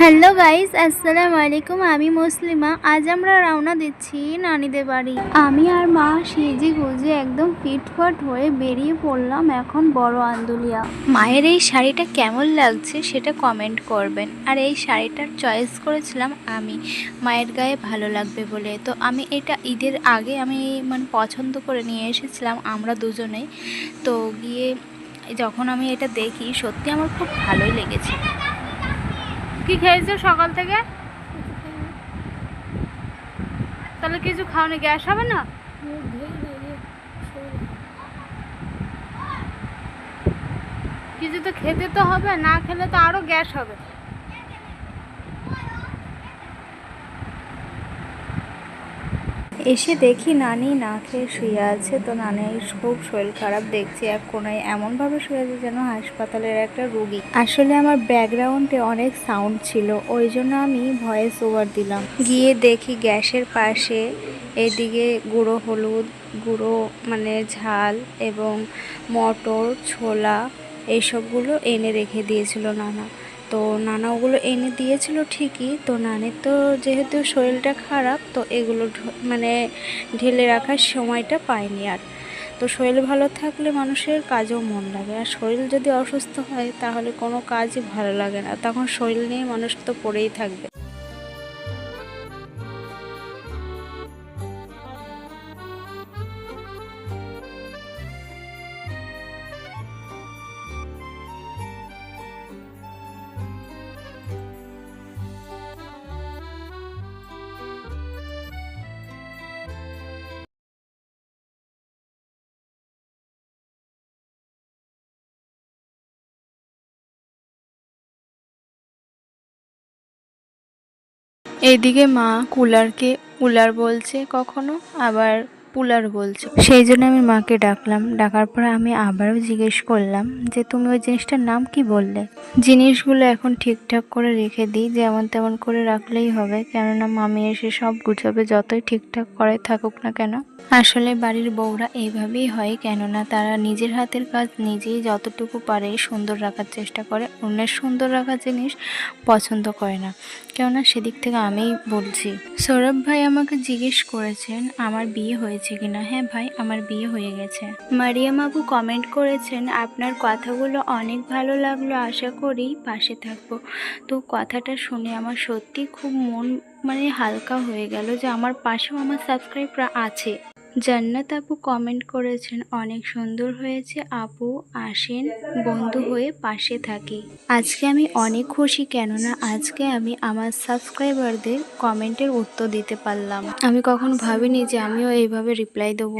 Hello guys, আসসালামু আলাইকুম। আমি মুসলিমা। আজ আমরা রওনা দিচ্ছি নানিদের বাড়ি। আমি আর মা সেজে গুজে একদম ফিটফাট হয়ে বেরিয়ে পড়লাম এখন বড় আন্দুলিয়া। মায়ের এই শাড়িটা কেমন লাগছে সেটা কমেন্ট করবেন। আর এই শাড়িটার চয়েস করেছিলাম আমি। মায়ের গায়ে ভালো লাগবে বলে। তো আমি এটা ঈদের আগে আমি মানে পছন্দ করে নিয়ে এসেছিলাম আমরা দুজনেই। তো গিয়ে যখন আমি এটা দেখি, সত্যি আমার খুব ভালোই লেগেছে। কি খেয়েছো সকাল থেকে? তাহলে কিছু খাওনি, গ্যাস হবে না? কিছু তো খেতে তো হবে, না খেলে তো আরও গ্যাস হবে। এসে দেখি নানি না খেয়ে শুয়ে আছে। তো নানি খুব শরীর খারাপ দেখছি এক কোনায় এমনভাবে শুয়ে আছে যেন হাসপাতালের একটা রুগী। আসলে আমার ব্যাকগ্রাউন্ডে অনেক সাউন্ড ছিল, ওই জন্য আমি ভয়েস ওভার দিলাম। গিয়ে দেখি গ্যাসের পাশে এদিকে গুঁড়ো হলুদ, গুঁড়ো মানে ঝাল এবং মটর, ছোলা এইসবগুলো এনে রেখে দিয়েছিল নানা। তো নানা ওগুলো এনে দিয়েছিল ঠিকই। তো নানির তো যেহেতু শরীরটা খারাপ, তো এগুলো মানে ঢেলে রাখার সময়টা পায়নি আর। তো শরীর ভালো থাকলে মানুষের কাজেও মন লাগে। আর শরীর যদি অসুস্থ হয়, তাহলে কোনো কাজই ভালো লাগে না। তখন শরীর নিয়ে মানুষ তো পড়েই থাকবে। এইদিকে মা কুলারকে উলার বলছে কখনো, আবার পুলার বলছে। সেই জন্য আমি মাকে ডাকলাম। ডাকার পর আমি আবারও জিজ্ঞেস করলাম যে, তুমি ওই জিনিসটার নাম কি বললে? জিনিসগুলো এখন ঠিকঠাক করে রেখে দিই, যেমন তেমন করে রাখলেই হবে। কেননা মামি এসে সব গুছাবে, যতই ঠিকঠাক করে থাকুক না কেন। আসলে বাড়ির বউরা এইভাবেই হয়, কেননা তারা নিজের হাতের কাজ নিজেই যতটুকু পারে সুন্দর রাখার চেষ্টা করে। অন্যের সুন্দর রাখার জিনিস পছন্দ করে না। কেননা সেদিক থেকে আমিই বলছি। সৌরভ ভাই আমাকে জিজ্ঞেস করেছেন, আমার বিয়ে হয়েছে কিনা? হ্যাঁ ভাই, আমার বিয়ে হয়ে গেছে। মারিয়াম আবু কমেন্ট করেছেন, আপনার কথাগুলো অনেক ভালো লাগল, আশা করি পাশে থাকব। তো কথাটা শুনে আমার সত্যি খুব মন মানে হালকা হয়ে গেল যে আমার পাশেও আমার সাবস্ক্রাইবরা আছে। জান্নাত আপু কমেন্ট করেছেন, অনেক সুন্দর হয়েছে, আপু আসেন, বন্ধু হয়ে পাশে থাকি। আজকে আমি অনেক খুশি, কেননা আজকে আমি আমার সাবস্ক্রাইবারদের কমেন্টের উত্তর দিতে পারলাম। আমি কখন ভাবিনি যে আমিও এইভাবে রিপ্লাই দেবো।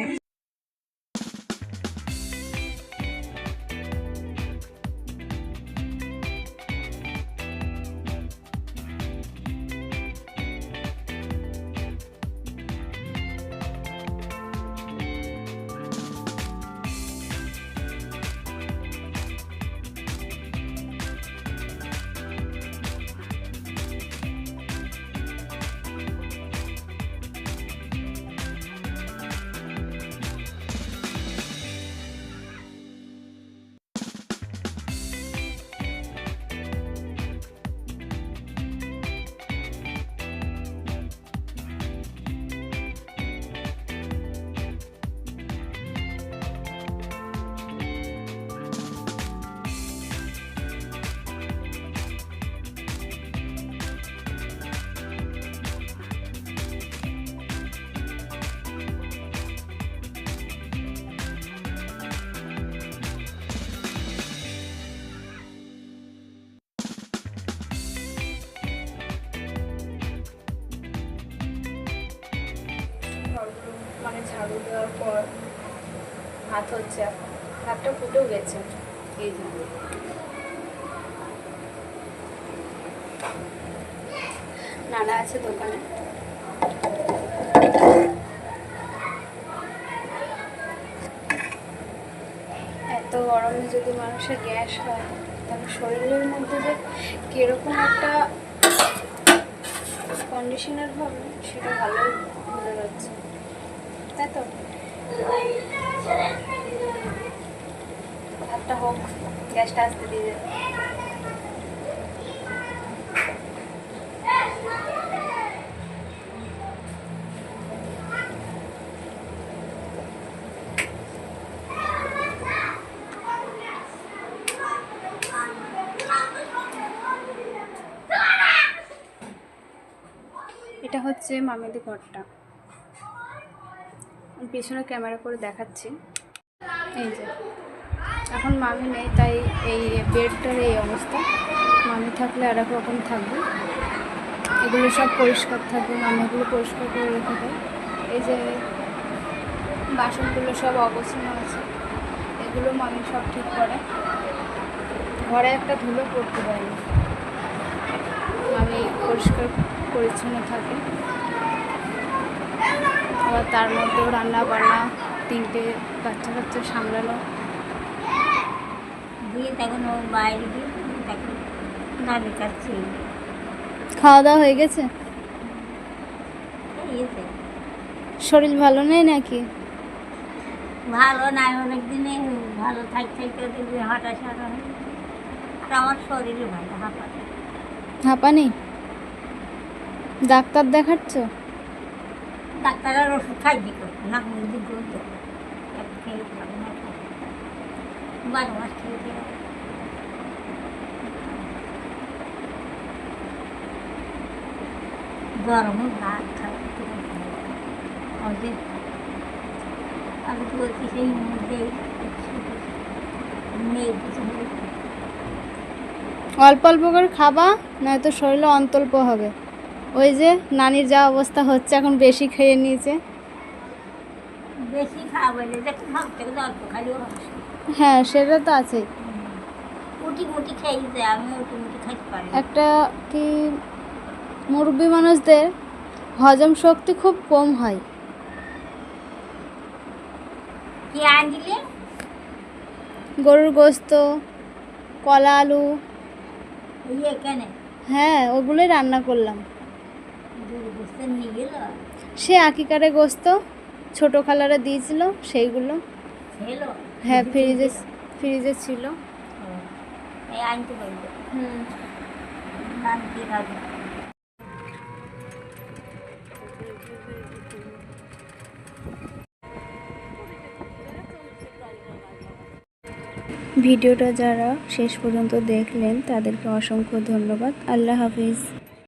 ঝাড়ু দেওয়ার পর হাত হচ্ছে হাতটা ফুটেও গেছে। এই নানা আছে দোকানে। এত গরমে যদি মানুষের গ্যাস হয়, তাহলে শরীরের মধ্যে যে কীরকম একটা কন্ডিশনার হবে, সেটা ভালোই তাই তো। হোক গ্যাসটা আসতে দিয়ে এটা হচ্ছে মামেদি ঘরটা। পেছনে ক্যামেরা করে দেখাচ্ছি। এই যে। এখন মামি নেই, তাই এই বেডটার এই অবস্থা। মামি থাকলে আর এক রকম থাকবে? এগুলো সব পরিষ্কার থাকবে, মামি এগুলো পরিষ্কার করে রেখে দেয়। এই যে বাসনগুলো সব অবস্থানো আছে, এগুলো মামি সব ঠিক করে। ঘরে একটা ধুলো পড়তে পারেনি মামি পরিষ্কার পরিচ্ছন্ন থাকে। আবার তার মধ্যেও রান্না বান্না তিনটে বাচ্চা কাচ্চা সামলানো দিয়ে তখন ও বাইরে দিয়ে তখন কাছে খাওয়া দাওয়া হয়ে গেছে? শরীর ভালো নেই নাকি? ভালো নাই অনেক দিনে ভালো থাকতে থাকতে হাঁটা হয় আর আমার শরীরে ভালো হাঁপা হাঁপানি? ডাক্তার দেখাচ্ছ? ডাক্তারের ওষুধ খাইছি করতো না মুরগি দুধ দেবো বারো মাস খেয়ে। গরম ভাত খাই আমাদের আমি বলছি, সেই মধ্যে অল্প অল্প করে খাবা, নয়তো শরীরে অন্তল্প হবে। ওই যে নানির যা অবস্থা হচ্ছে এখন বেশি খেয়ে নিয়েছে। হ্যাঁ সেটা তো না। একটা কি মুরব্বী মানুষদের হজম শক্তি খুব কম হয়। গরুর গোস্ত কলা আলু। হ্যাঁ ওগুলোই রান্না করলাম গরু বসতে নিয়ে গেল সে আকিকারে গোস্ত ছোট খালারা দিয়েছিল সেইগুলো। হ্যাঁ ফ্রিজে ফ্রিজে ছিল। হুম। ভিডিওটা যারা শেষ পর্যন্ত দেখলেন তাদেরকে অসংখ্য ধন্যবাদ। আল্লাহ হাফিজ।